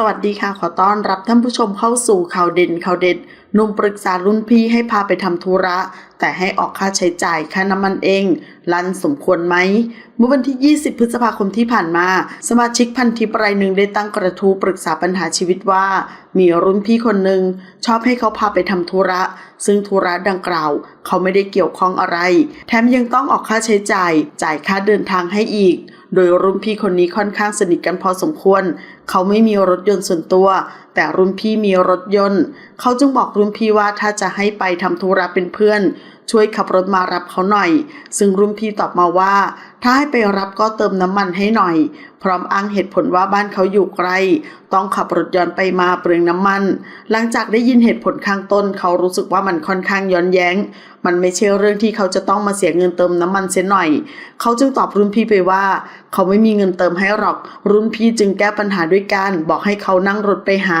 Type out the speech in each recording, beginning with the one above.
สวัสดีค่ะ ขอต้อนรับท่านผู้ชมเข้าสู่ข่าวเด่นข่าวเด็ดหนุ่มปรึกษารุ่นพี่ให้พาไปทำธุระ แต่ให้ออกค่าใช้จ่ายค่าน้ำมันเอง ลันสมควรไหม เมื่อวันที่ 20 พฤษภาคมที่ผ่านมา สมาชิกพันทิปรายหนึ่งได้ตั้งกระทู้ปรึกษาปัญหาชีวิตว่า มีรุ่นพี่คนหนึ่งชอบให้เขาพาไปทำธุระ ซึ่งธุระดังกล่าว เขาไม่ได้เกี่ยวข้องอะไร แถมยังต้องออกค่าใช้จ่าย จ่ายค่าเดินทางให้อีก โดยรุ่นพี่คนนี้ค่อนข้างสนิทกันพอสมควร เขาไม่มีรถยนต์ส่วนตัว แต่รุ่นพี่มีรถยนต์ เขาจึงบอกรุ่นพี่ว่าถ้าจะให้ไปทำธุระเป็นเพื่อน ช่วยขับรถมารับเขาหน่อย ซึ่งรุ่นพี่ตอบมาว่า ถ้าให้ไปรับก็เติมน้ำมันให้หน่อย พร้อมอ้างเหตุผลว่าบ้านเขาอยู่ไกล ต้องขับรถย้อนไปมาเปลืองน้ำมัน หลังจากได้ยินเหตุผลข้างต้น เขารู้สึกว่ามันค่อนข้างย้อนแย้ง มันไม่ใช่เรื่องที่เขาจะต้องมาเสียเงินเติมน้ำมันเสียหน่อย เขาจึงตอบรุ่นพี่ไปว่า เขาไม่มีเงินเติมให้หรอก รุ่นพี่จึงแก้ปัญหาด้วยการบอกให้เขานั่งรถไปหา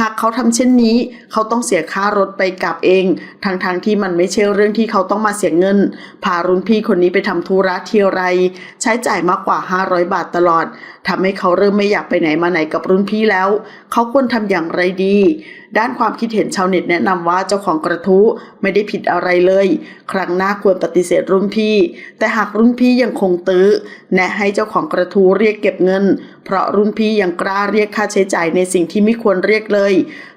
หากเขาทำเช่นนี้ เขาต้องเสียค่ารถไปกลับเอง ทั้งๆทที่มันไม่ใช่เรื่องที่เขาต้องมาเสียเงิน พารุ่นพี่คนนี้ไปทำธุระทีไร ใช้จ่ายมากกว่า 500 บาทตลอดทำให้เขาเริ่มไม่อยากไปไหนมาไหนกับรุ่นพี่แล้ว เขาควรทำอย่างไรดี ด้านความคิดเห็นชาวเน็ตแนะนำว่าเจ้าของกระทู้ไม่ได้ผิดอะไรเลย ครั้งหน้าควรปฏิเสธรุ่นพี่ แต่หากรุ่นพี่ยังคงตื้อ แนะให้เจ้าของกระทู้เรียกเก็บเงิน เพราะรุ่นพี่ยังกล้าเรียกค่าใช้จ่ายในสิ่งที่ไม่ควรเรียกเลย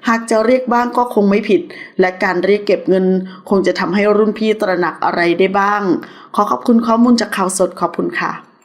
หากจะเรียกบ้างก็คงไม่ผิด และการเรียกเก็บเงิน คงจะทำให้รุ่นพี่ตระหนักอะไรได้บ้าง ขอขอบคุณข้อมูลจากข่าวสดขอบคุณค่ะ